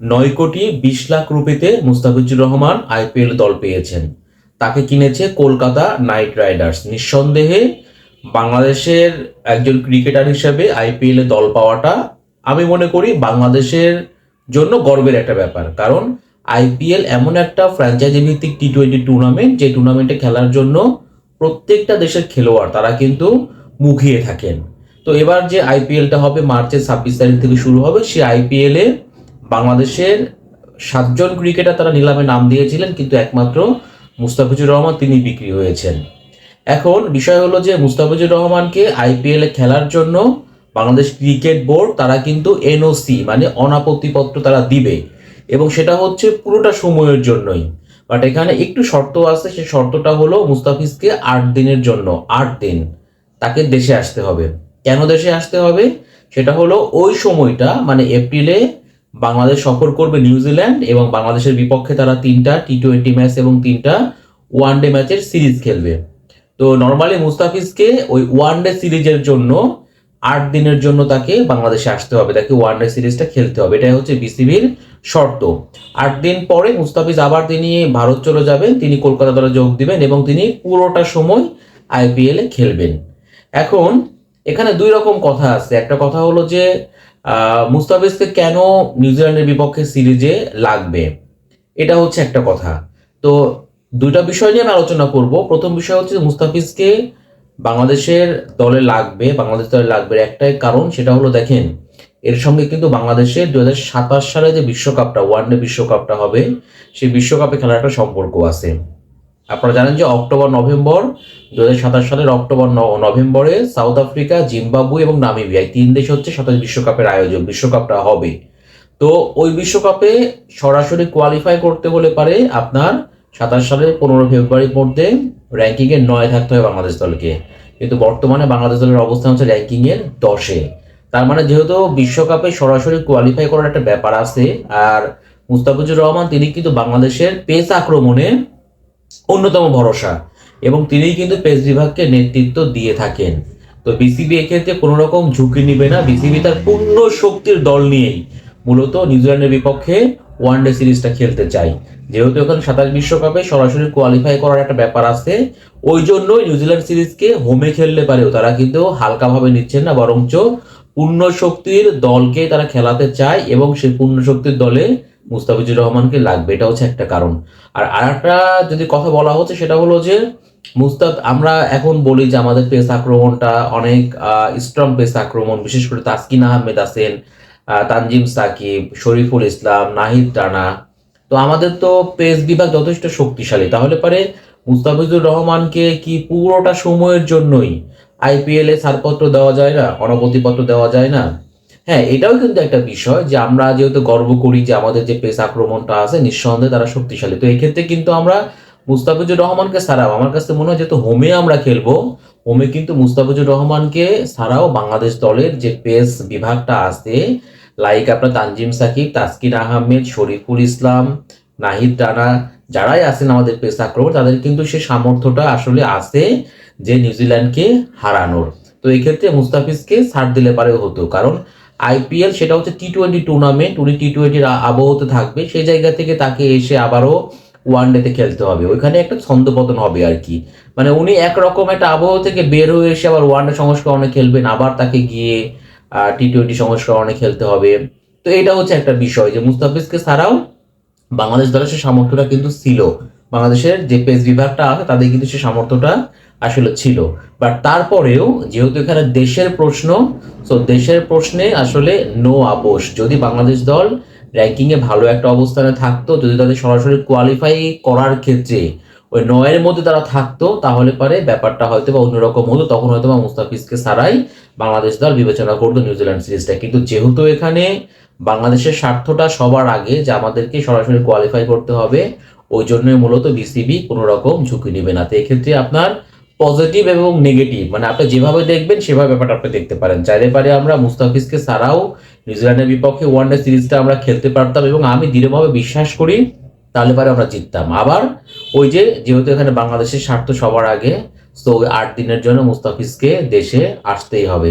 নয় কোটি বিশ লাখ রুপিতে মুস্তাফিজুর রহমান আইপিএল দল পেয়েছেন। তাকে কিনেছে কলকাতা নাইট রাইডার্স। নিঃসন্দেহে বাংলাদেশের একজন ক্রিকেটার হিসেবে আইপিএল দল পাওয়াটা আমি মনে করি বাংলাদেশের জন্য গর্বের একটা ব্যাপার। কারণ আইপিএল এমন একটা ফ্র্যাঞ্চাইজি ভিত্তিক টি টোয়েন্টি টুর্নামেন্ট, যে টুর্নামেন্টে খেলার জন্য প্রত্যেকটা দেশের খেলোয়াড় তারা কিন্তু মুখিয়ে থাকেন। তো এবার যে আইপিএলটা হবে মার্চের ছাব্বিশ তারিখ থেকে শুরু হবে সেই আইপিএলে বাংলাদেশের সাতজন ক্রিকেটার তারা নিলামে নাম দিয়েছিলেন, কিন্তু একমাত্র মুস্তাফিজুর রহমান তিনি বিক্রি হয়েছেন। এখন বিষয় হলো যে মুস্তাফিজুর রহমানকে আইপিএল খেলার জন্য বাংলাদেশ ক্রিকেট বোর্ড, তারা কিন্তু এনওসি মানে অনাপত্তিপত্র তারা দিবে। এবং সেটা হচ্ছে পুরোটা সময়ের জন্যই। বাট এখানে একটু শর্ত আছে সেই শর্তটা হলো মুস্তাফিজকে আট দিনের জন্য, আট দিন তাকে দেশে আসতে হবে। কেন দেশে আসতে হবে? সেটা হলো ওই সময়টা মানে এপ্রিলে বাংলাদেশ সফর করবে নিউজিল্যান্ড এবং বাংলাদেশের বিপক্ষে তারা তিনটা টি টোয়েন্টি ম্যাচ এবং তিনটা ওয়ান ডে ম্যাচের সিরিজ খেলবে। তো নর্মালি মুস্তাফিজকে ওই ওয়ান ডে সিরিজের জন্য আট দিনের জন্য তাকে বাংলাদেশে আসতে হবে, তাকে ওয়ান ডে সিরিজটা খেলতে হবে। এটাই হচ্ছে বিসিবির শর্ত। আট দিন পরে মুস্তাফিজ আবার তিনি ভারত চলে যাবেন, তিনি কলকাতা দলে যোগ দিবেন এবং তিনি পুরোটা সময় আইপিএলে খেলবেন। এখন এখানে দুই রকম কথা আছে। একটা কথা হলো যে মুস্তাফিজকে কেন নিউজিল্যান্ডের বিপক্ষে সিরিজে লাগবে? এটা হচ্ছে একটা কথা। তো দুইটা বিষয় নিয়ে আমি আলোচনা করব। প্রথম বিষয় হচ্ছে মুস্তাফিজকে বাংলাদেশের দলে লাগবে, বাংলাদেশ দলে লাগবে একটাই কারণ, সেটা হলো দেখেন, এর সঙ্গে কিন্তু বাংলাদেশের দু হাজার সাতাশ সালে যে বিশ্বকাপটা, ওয়ানডে বিশ্বকাপটা হবে, সেই বিশ্বকাপে খেলার একটা সম্পর্ক আছে। আপনারা জানেন যে অক্টোবর, নভেম্বর দু হাজার সাতাশ সালের অক্টোবর নভেম্বরে সাউথ আফ্রিকা জিম্বাবু এবং নামিবিয়া, এই তিন দেশ হচ্ছে সাতাশ বিশ্বকাপের আয়োজক, বিশ্বকাপটা হবে। তো ওই বিশ্বকাপে সরাসরি কোয়ালিফাই করতে হলে পারে আপনার সাতাশ সালের পনেরো ফেব্রুয়ারির মধ্যে র্যাঙ্কিং এর নয় থাকতে হয় বাংলাদেশ দলকে। কিন্তু বর্তমানে বাংলাদেশ দলের অবস্থান হচ্ছে র্যাঙ্কিং এর দশে। তার মানে যেহেতু বিশ্বকাপে সরাসরি কোয়ালিফাই করার একটা ব্যাপার আছে, আর মুস্তাফিজুর রহমান, তিনি কিন্তু বাংলাদেশের পেস আক্রমণে অন্যতম ভরসা। এবং তিনিই কিন্তু প্রেস বিভাগকে নেতৃত্ব দিয়ে থাকেন। তো বিসিবি এক্ষেত্রে কোনো রকম ঝুঁকি নিবে না। বিসিবি তার পূর্ণ শক্তির দল নিয়েই মূলত নিউজিল্যান্ডের বিপক্ষে ওয়ান ডে সিরিজটা খেলতে চাই যেহেতু এখন সাতাশ বিশ্বকাপে সরাসরি কোয়ালিফাই করার একটা ব্যাপার আছে। ওই জন্যই নিউজিল্যান্ড সিরিজকে হোমে খেললে পারেও তারা কিন্তু হালকাভাবে নিচ্ছেন না। বরঞ্চ পূর্ণ শক্তির দলকে তারা খেলাতে চায় এবং সেই পূর্ণ শক্তির দলে মুস্তাফিজুর রহমানকে লাগবে এটা হচ্ছে একটা কারণ। আর আরেকটা যদি কথা বলা হচ্ছে সেটা হলো যে মুস্তাফ আমরা এখন বলি যে আমাদের পেস আক্রমণটা অনেক স্ট্রং পেস আক্রমণ বিশেষ করে তাসকিন আহমেদ আহ, তানজিম সাকিব শরীফুল ইসলাম নাহিদ টানা তো আমাদের তো পেস বিভাগ যথেষ্ট শক্তিশালী। তাহলে পারে মুস্তাফিজুর রহমানকে কি পুরোটা সময়ের জন্যই আইপিএল ছাড়পত্র দেওয়া যায় না? অনপতিপত্র দেওয়া যায় না? হ্যাঁ এটাও কিন্তু একটা বিষয় যে আমরা যেহেতু গর্ব করি যে আমাদের যে পেস আক্রমণটা আছে, নিঃসন্দেহে তারা শক্তিশালী। তো এই ক্ষেত্রে কিন্তু আমরা মুস্তাফিজুর রহমানকে ছাড়াও, আমার কাছে মনে হয় যেহেতু হোমে আমরা খেলব, হোমে কিন্তু মুস্তাফিজুর রহমানকে ছাড়াও বাংলাদেশ দলের যে পেস বিভাগটা আছে লাইক আপনার তানজিম সাকিব, তাসকিন আহমেদ, শরীফুল ইসলাম, নাহিদ রানা, যারাই আছেন আমাদের পেস আক্রমণ, তাদের কিন্তু সে সামর্থ্যটা আসলে আছে যে নিউজিল্যান্ডকে হারানোর। তো এই ক্ষেত্রে মুস্তাফিজকে ছাড় দিলে পারে হতো, কারণ আইপিএল, সেটা হচ্ছে টি টোয়েন্টি টুর্নামেন্ট উনি টি টোয়েন্টির আবহতে থাকবে। সেই জায়গা থেকে তাকে এসে আবারও ওয়ান ডেতে খেলতে হবে। ওইখানে একটা ছন্দপতন হবে আর কি। মানে উনি একরকম একটা আবহ থেকে বের হয়ে এসে আবার ওয়ান ডে সংস্করণে খেলবেন, আবার তাকে গিয়ে টি টোয়েন্টি সংস্করণে খেলতে হবে। তো এটা হচ্ছে একটা বিষয় যে মুস্তাফিজকে ছাড়াও বাংলাদেশ দলের সে সামর্থ্যটা কিন্তু ছিল। বাংলাদেশের যে পেস বিভাগটা আছে, তাদের কিন্তু সে সামর্থ্যটা আসলে ছিল। বাট তারপরেও যেহেতু এখানে দেশের প্রশ্ন সো দেশের প্রশ্নে আসলে নো আপোষ। যদি বাংলাদেশ দল র্যাঙ্কিং এ ভালো একটা অবস্থানে থাকতো, যদি তাদের সরাসরি কোয়ালিফাই করার ক্ষেত্রে ওই নয়ের মধ্যে তারা থাকতো, তাহলে পারে ব্যাপারটা হয়তো বা অন্যরকম হতো। তখন হয়তো বা মুস্তাফিজকে ছাড়াই বাংলাদেশ দল বিবেচনা করতো নিউজিল্যান্ড সিরিজটা কিন্তু যেহেতু এখানে বাংলাদেশের স্বার্থটা সবার আগে যে আমাদেরকে সরাসরি কোয়ালিফাই করতে হবে ওই জন্যই মূলত বিসিবি কোনো রকম ঝুঁকি নেবে না। তো এক্ষেত্রে আপনার পজিটিভ এবং নেগেটিভ মানে আপনি যেভাবে দেখবেন সেভাবে ব্যাপারটা আপনি দেখতে পারেন। চাইলে পারে আমরা মুস্তাফিজকে ছাড়াও নিউজিল্যান্ডের বিপক্ষে ওয়ান ডে সিরিজটা আমরা খেলতে পারতাম এবং আমি দৃঢ়ভাবে বিশ্বাস করি, তাহলে পারে আমরা জিততাম। আবার ওই যে যেহেতু এখানে বাংলাদেশের স্বার্থ সবার আগে, তো আট দিনের জন্য মুস্তাফিজকে দেশে আসতেই হবে।